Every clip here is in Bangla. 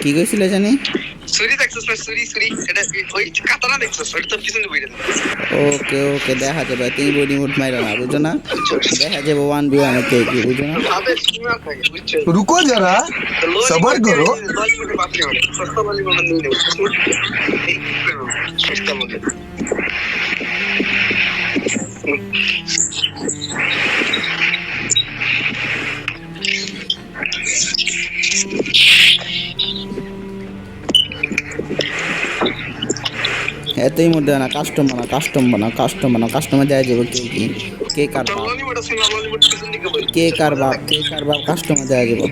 কি কইছিলে জানি সুরি দেখছিস না সুরি সুরি এটা ওই কাতানা দেখছিস ওটা তো পিছনে বইরে ওকে ওকে দেখা যাবে তুমি বডি মুট মাইরা না বুঝো না দেখা যাবে ওয়ান বি ওয়ান কে কি বুঝো না ভাবে সীমা থাকে বুঝছো रुको जरा सबर करो ললিপপের বাপরে হবে সস্তা এতই মধ্যে না কাস্টম বানা কাস্টম বানা কাস্টম বানা কাস্টমার দেওয়া যাবে কে কি? কে কার বাপ? কে কার বাপ? কে কার বাপ? কাস্টমার দেওয়া যাবে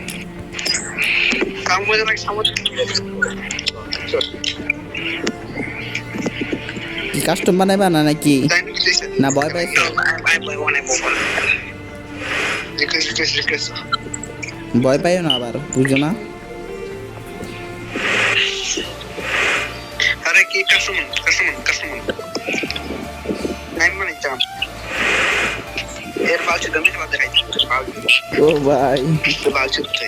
কি কাস্টম বানাইবা না নাকি? না, ভয় পাইছো? ভয় পাইও না আবার, বুঝো না? আরে কি? Customer customer customer. নাইন মানে চাম এর বালচু দমে বাদ দেখাই ও ভাই। তে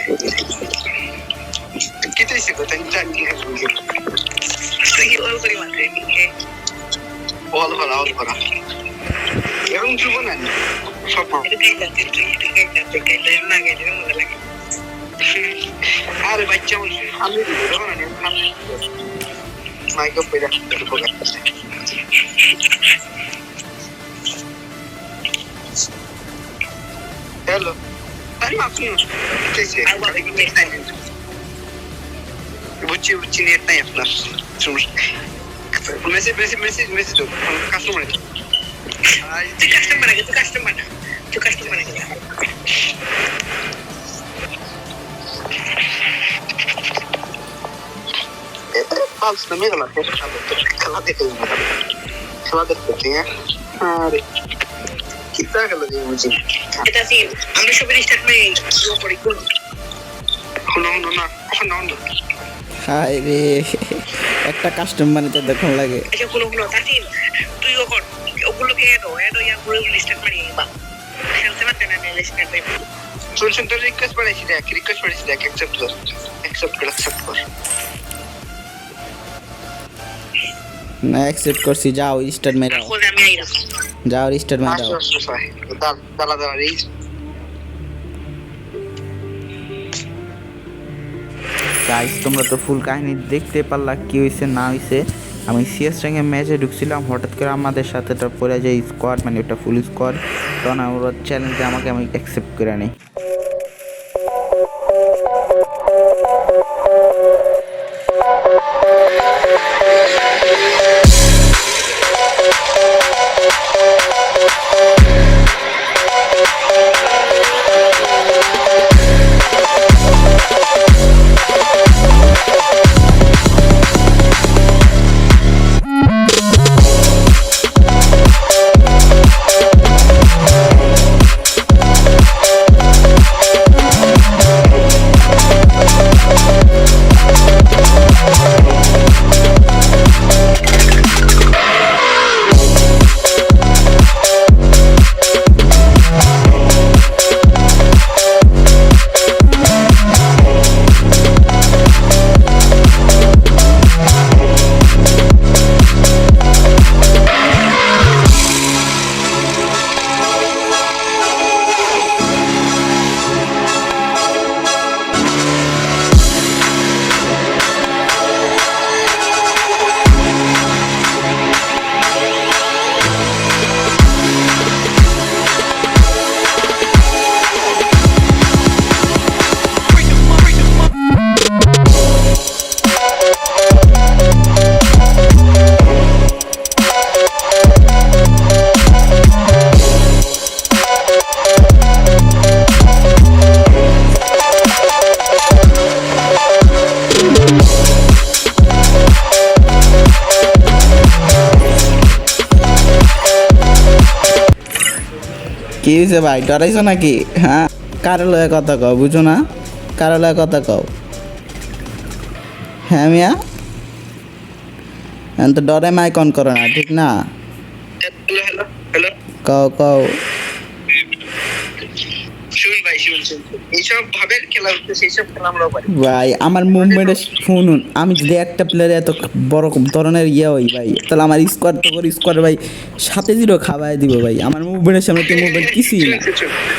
কিতে সে কথা নিটা কি হে তুই ওর করে নিকে বল বল আউল করা। এরকম চুপ না? সব আরে বাচ্চা আমি দিব না আমি মাইক আপ করে হ্যালো আরে আপনি কেসে বুঝছি বুঝছি নেট নাই আপনার message message message message customer তুই কাস্টমার আগে তুই কাস্টমার না তুই কাস্টমার আগে La হ্যাঁ দিয়ে বুঝি এটা কি আমরা সবাই স্টার্ট করে ইয়ে কোন শুনো না একটা কাস্টম বানাতে দেখুন লাগে আচ্ছা কোন কোন তাতি তুই ইয়া স্টার্ট করে বা খেলতে স্টার্ট তোর রিকোয়েস্ট পাঠাইছি দেখ রিকোয়েস্ট পাঠাইছি দেখ অ্যাকসেপ্ট কর অ্যাকসেপ্ট কর অ্যাকসেপ্ট কর না অ্যাকসেপ্ট করছি যাও আমি আইরাম যাও মেরাও আসো সাই দাল দালা গাইস তোমরা তো ফুল কাহিনী দেখতে পারলা কি হয়েছে না হয়েছে আমি সিএস র্যাঙ্কে ম্যাচে ঢুকছিলাম হঠাৎ করে আমাদের সাথে একটা পড়ে যায় স্কোয়াড মানে ওটা ফুল স্কোয়াড তখন ওরা চ্যালেঞ্জে আমাকে আমি অ্যাকসেপ্ট করে নিই। কি হয়েছে ভাই? ডরাইছো নাকি? হ্যাঁ? কারও লয়ে কথা কও বুঝো না? কারও লয়ে কথা কও? হ্যাঁ মিয়া? তো ডরে মাইক অন করো না ঠিক না? Hello hello hello. কও কও শুন ভাই শুন শুন শুন এইসব ভাবে খেলা হচ্ছে সেই সব খেলা আমরাও পারি ভাই আমার মুভমেন্টে শুনুন আমি যদি একটা প্লেয়ারে এত বড় ধরনের ইয়ে হই ভাই তাহলে আমার স্কোয়াড তো করে স্কোয়াড ভাই সাথে জিরো খাওয়াই দিব ভাই। আমার মুভমেন্টের সামনে তোর মুভমেন্ট কিছুই না।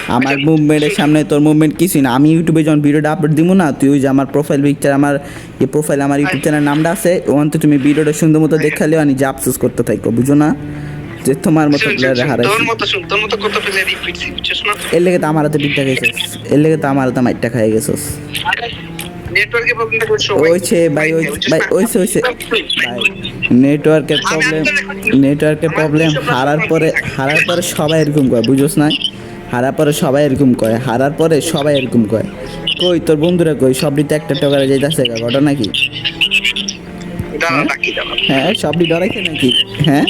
আমার মুভমেন্টের সামনে তোর মুভমেন্ট কিছুই না। আমি ইউটিউবে যখন ভিডিওটা আপলোড দিব না তুই ওই যে আমার প্রোফাইল পিকচার আমার এই প্রোফাইল আমার ইউটিউব চ্যানেল নামটা আছে ওখান তুমি ভিডিওটা সুন্দর মতো দেখালেও আমি যে আফসোস করতে থাকো বুঝো না? যে তোমার মতো প্লেয়ারে শুন, তোর মতো শুন তোর মতো কত প্লেয়ার রিপিটছি বুঝছিস না? এর লেগে তো আমার হাতে পিঠটা খাইছিস। এর লেগে তো আমার হাতে মাইটটা খাই গেছিস। নেটওয়ার্কের প্রবলেমটা করছ ওইছে ভাই ওই ভাই ওইছে ওইছে ভাই নেটওয়ার্কের প্রবলেম নেটওয়ার্কের প্রবলেম হারার পরে হারার পরে সবাই এরকম কয় বুঝোস না? হারার পরে সবাই এরকম কয় হারার পরে সবাই এরকম কয়। কই তোর বন্ধুরা কই? সবটি তো একটা টাকা যাইতাছে ঘটনা কি? হ্যাঁ? সবটি ডরাইছে নাকি? হ্যাঁ?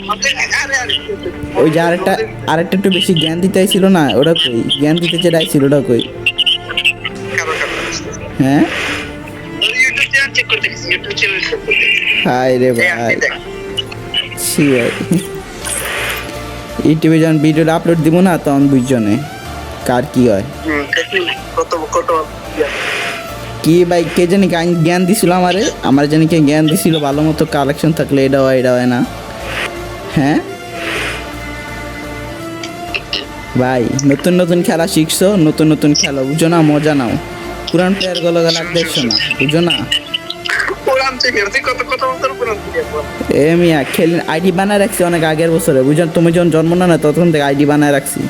ওই যে আরেকটা আরেকটা একটু বেশি জ্ঞান দিতে আইছিল না ওটা কই? জ্ঞান দিতে যে আইছিল ওটা কই? হ্যাঁ? হাই রে ভাই। ছি ভাই। ইউটিউবে যখন ভিডিওটা আপলোড দিব না তখন বুঝজনে কার কি হয়। কত কত। কি ভাই কে জানি জ্ঞান- দিছিল আমারে আমার জানি কে জ্ঞান দিছিল ভালো মতো কালেকশন থাকলে এটা হয় এটা হয় না। হ্যাঁ? ভাই নতুন নতুন খেলা শিখছো নতুন নতুন খেলো বুঝো না মজা নাও। পুরান প্লেয়ারগুলো গেলে দেখছ না বুঝো না। এ মিয়া খেল আইডি বানায় রাখছি অনেক আগের বছরে বুঝো তুমি যখন জন্ম না না তখন থেকে আইডি বানায় রাখছি।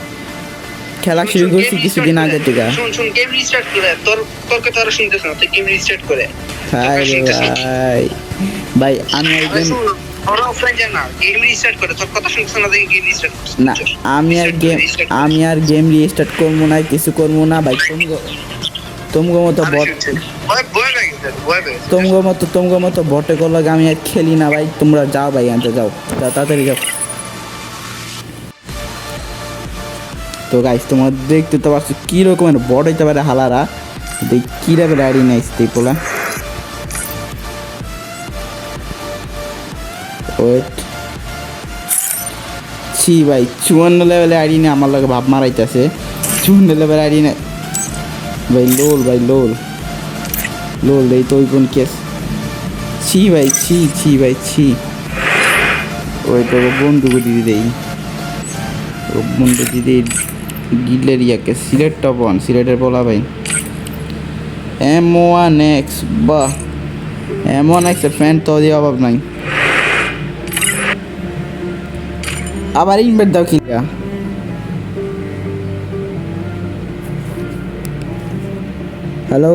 খেলা শুরু করছি কিছুদিন আগে থেকে শুন শুন গেম রিস্টার্ট করে। তোর তোর কথা আরও শুনতেছ না তুই গেম রিস্টার্ট করে। রে ভাই। ভাই আমি একদিন না। গেম রিস্টার্ট করে। তোর কথা শুনতেছ না দেখি গেম রিস্টার্ট না আমি আর গেম আমি আর গেম রিস্টার্ট করব না কিছু করব না ভাই। তুমগো মতো বট তুমগো মতো তুমগো মতো বটে করলে আমি আর খেলি না ভাই। তোমরা যাও ভাই আনতে যাও, তাড়াতাড়ি যাও। তো গাইস তোমার দেখতে তো পারছ কি রকমের বট হইতে পারে হালারা কি লেভেল আইডি নাইস পোলা ওয়েট। ছি ভাই, চুয়ান্ন লেভেলে আইডি নিয়ে আমার লগে ভাব মারাইতেছে। চুয়ান্ন লেভেল আইডি না ভাই লোল ভাই লোল লোল এই তো ওই কোন কেস ছি ভাই, ছি ছি ভাই, ছি। ওই তো বন্ধু দিদি দেই। বন্ধু দিদি গিলের ইয়াকে সিলেট টপ ওয়ান সিলেটের বলা ভাই এম ওয়ান এক্স বাহ এম ওয়ান এক্সের ফ্যান তো দিয়ে অভাব নাই আবার ইনভাইট দাও কিনা হ্যালো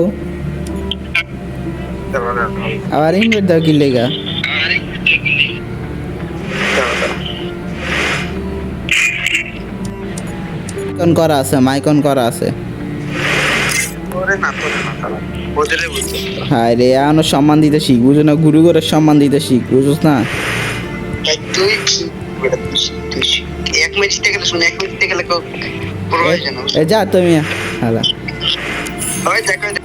আবার ইনভাইট দাও কি মাইকন করা আছে মাইকন করা আছে। হায় রে এখনও সম্মান দিতে শিখ বুঝো না গুরু করে সম্মান দিতে শিখ বুঝোস না। এক গেলে শুনে এক ম্যাচ জিতে গেলে প্রয়োজন যা তুমি হ্যাঁ হয় দেখো